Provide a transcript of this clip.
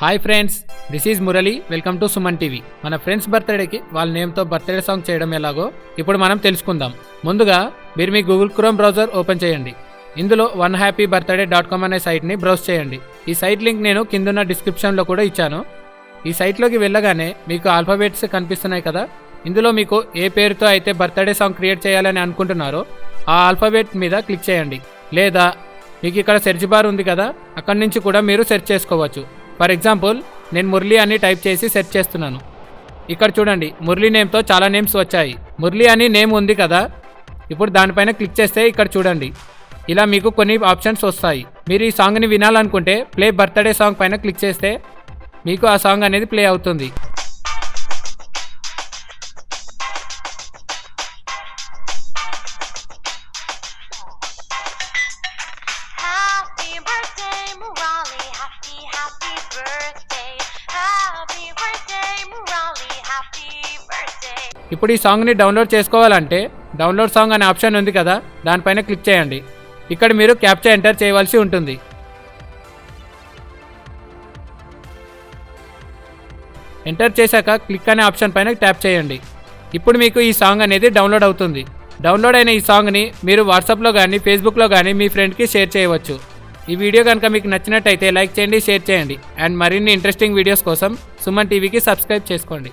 Hi friends this is Murali. Welcome to Suman TV. మన friends బర్త్డేకి వాళ్ళ నేమ్తో birthday song చేయడం ఎలాగో ఇప్పుడు మనం తెలుసుకుందాం. ముందుగా మీరు మీ గూగుల్ క్రోమ్ బ్రౌజర్ ఓపెన్ చేయండి. ఇందులో one happy birthday dot com అనే సైట్ని బ్రౌజ్ చేయండి. ఈ సైట్ లింక్ నేను కిందున్న డిస్క్రిప్షన్లో కూడా ఇచ్చాను. ఈ సైట్లోకి వెళ్ళగానే మీకు ఆల్ఫాబెట్స్ కనిపిస్తున్నాయి కదా? ఇందులో మీకు ఏ పేరుతో అయితే బర్త్డే సాంగ్ క్రియేట్ చేయాలని అనుకుంటున్నారో ఆ ఆల్ఫాబెట్ మీద క్లిక్ చేయండి. లేదా మీకు ఇక్కడ సెర్చ్ బార్ ఉంది కదా? అక్కడి నుంచి కూడా మీరు సెర్చ్ చేసుకోవచ్చు. ఫర్ ఎగ్జాంపుల్ నేను మురళి అని టైప్ చేసి సెర్చ్ చేస్తున్నాను. ఇక్కడ చూడండి మురళి నేమ్తో చాలా నేమ్స్ వచ్చాయి. మురళి అని నేమ్ ఉంది కదా? ఇప్పుడు దానిపైన క్లిక్ చేస్తే ఇక్కడ చూడండి. ఇలా మీకు కొన్ని ఆప్షన్స్ వస్తాయి. మీరు ఈ సాంగ్ని వినాలనుకుంటే ప్లే బర్త్డే సాంగ్ పైన క్లిక్ చేస్తే మీకు ఆ సాంగ్ అనేది ప్లే అవుతుంది. ఇప్పుడు ఈ సాంగ్ని డౌన్లోడ్ చేసుకోవాలంటే డౌన్లోడ్ సాంగ్ అనే ఆప్షన్ ఉంది కదా దానిపైన క్లిక్ చేయండి. ఇక్కడ మీరు క్యాప్చా ఎంటర్ చేయవలసి ఉంటుంది. ఎంటర్ చేశాక క్లిక్ అనే ఆప్షన్ పైన ట్యాప్ చేయండి. ఇప్పుడు మీకు ఈ సాంగ్ అనేది డౌన్లోడ్ అవుతుంది. డౌన్లోడ్ అయిన ఈ సాంగ్ని మీరు వాట్సాప్లో కానీ ఫేస్బుక్లో కానీ మీ ఫ్రెండ్కి షేర్ చేయవచ్చు. ఈ వీడియో కనుక మీకు నచ్చినట్టయితే లైక్ చేయండి షేర్ చేయండి. అండ్ మరిన్ని ఇంట్రెస్టింగ్ వీడియోస్ కోసం సుమన్ టీవీకి సబ్స్క్రైబ్ చేసుకోండి.